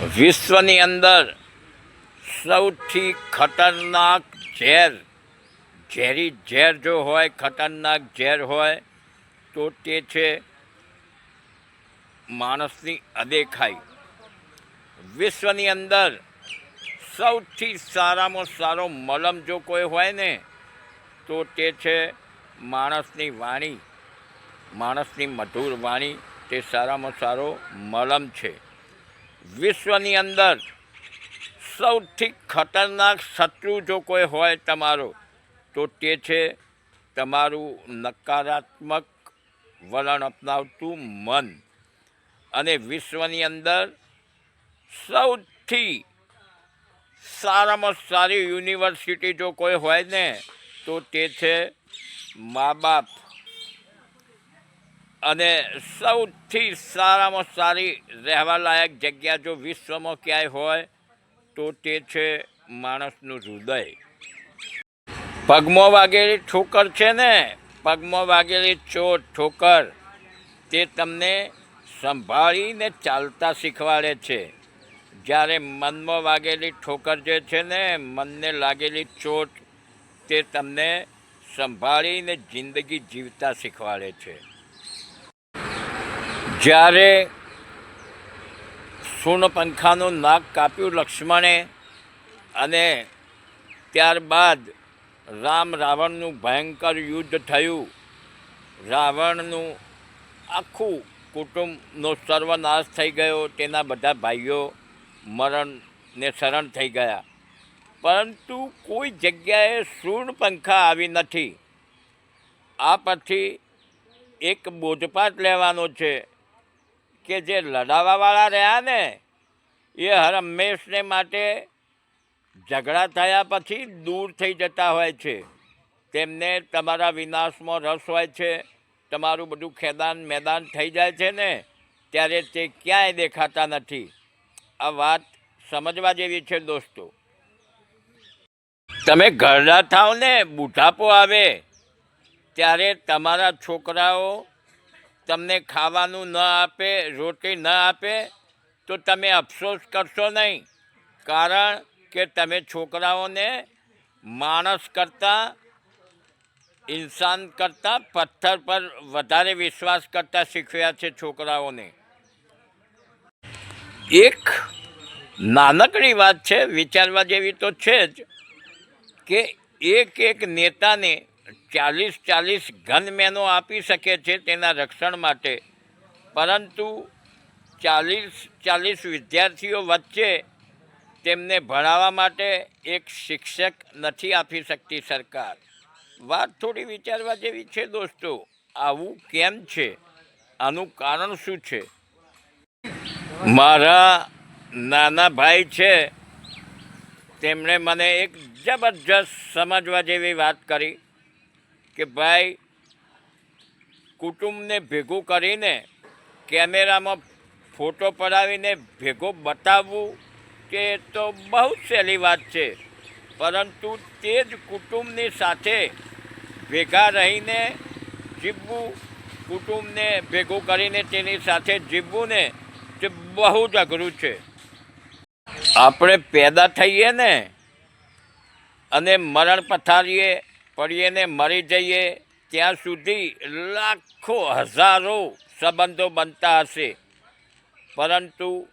વિશ્વની અંદર સૌથી ખતરનાક ઝેર, ઝેરી ઝેર જો હોય, ખતરનાક ઝેર હોય, તો તે છે માણસની અદેખાઈ. વિશ્વની અંદર સૌથી સારામાં સારો મલમ જો કોઈ હોય ને, તો તે છે માણસની વાણી. માણસની મધુર વાણી તે સારામાં સારો મલમ છે. વિશ્વની અંદર સૌથી ખતરનાક શત્રુ જો કોઈ હોય તમારો, તો તે છે તમારું નકારાત્મક વલણ અપનાવતું મન. અને વિશ્વની અંદર સૌથી સારામાં સારી યુનિવર્સિટી જો કોઈ હોય ને, તો તે છે મા બાપ. અને સૌથી સારામાં સારી રહેવાલાયક જગ્યા જો વિશ્વમાં ક્યાંય હોય, તો તે છે માણસનું હૃદય. પગમાં વાગેલી ઠોકર છે ને, પગમાં વાગેલી ચોટ ઠોકર, તે તમને સંભાળીને ચાલતા શીખવાડે છે. જ્યારે મનમાં વાગેલી ઠોકર જે છે ને, મનને લાગેલી ચોટ તે તમને સંભાળીને જિંદગી જીવતા શીખવાડે છે. જ્યારે સૂર્ણપંખાનું નાક કાપ્યું લક્ષ્મણે અને ત્યારબાદ રામ રાવણનું ભયંકર યુદ્ધ થયું, રાવણનું આખું કુટુંબનો સર્વનાશ થઈ ગયો, તેના બધા ભાઈઓ મરણને શરણ થઈ ગયા. પરંતુ કોઈ જગ્યાએ સૂર્ણપંખા આવી નથી. આ પછી એક બોધપાઠ લેવાનો છે. કે જે લડાવાવાળા રહ્યા ને, એ હરમેશને માટે ઝઘડા થયા પછી દૂર થઈ જતા હોય છે. તેમને તમારા વિનાશમાં રસ હોય છે, તમારું બધું ખેદાન મેદાન થઈ જાય છે ને, ત્યારે તે ક્યાંય દેખાતા નથી. આ વાત સમજવા જેવી છે દોસ્તો. તમે ઘરડા થાવ ને, બુઢાપો આવે, ત્યારે તમારા છોકરાઓ તમને ખાવાનું ન આપે, રોટી ન આપે, તો તમે અફસોસ કરશો નહીં. કારણ કે તમે છોકરાઓને માણસ કરતાં, ઇન્સાન કરતાં, પથ્થર પર વધારે વિશ્વાસ કરતાં શીખવ્યા છે છોકરાઓને. એક નાનકડી વાત છે, વિચારવા જેવી તો છે જ, કે એક એક નેતાને ચાલીસ ચાલીસ ગનમેનો આપી શકે છે તેના રક્ષણ માટે. પરંતુ ચાલીસ ચાલીસ વિદ્યાર્થીઓ વચ્ચે તેમને ભણાવવા માટે એક શિક્ષક નથી આપી શકતી સરકાર. વાત થોડી વિચારવા જેવી છે દોસ્તો, આવું કેમ છે? આનું કારણ શું છે? મારા નાના ભાઈ છે, તેમણે મને એક જબરજસ્ત સમજવા જેવી વાત કરી. કે ભાઈ, કુટુંબને ભેગું કરીને કેમેરામાં ફોટો પડાવીને ભેગો બતાવવું કે તો બહુ સહેલી વાત છે. પરંતુ તે જ કુટુંબની સાથે ભેગા રહીને જીવવું, કુટુંબને ભેગું કરીને તેની સાથે જીવવું ને તે બહુ જ અઘરું છે. આપણે પેદા થઈએ ને અને મરણ પથારીએ પડીએ ને મરી જઈએ, ત્યાં સુધી લાખો હજારો સંબંધો બનતા હશે. પરંતુ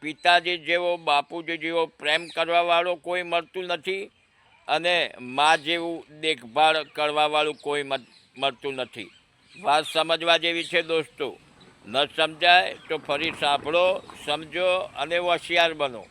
પિતાજી જેવો, બાપુજી જેવો પ્રેમ કરવાવાળો કોઈ મળતું નથી અને મા જેવું દેખભાળ કરવાવાળું કોઈ મળતું નથી. વાત સમજવા જેવી છે દોસ્તો. ન સમજાય તો ફરી સાંભળો, સમજો અને હોશિયાર બનો.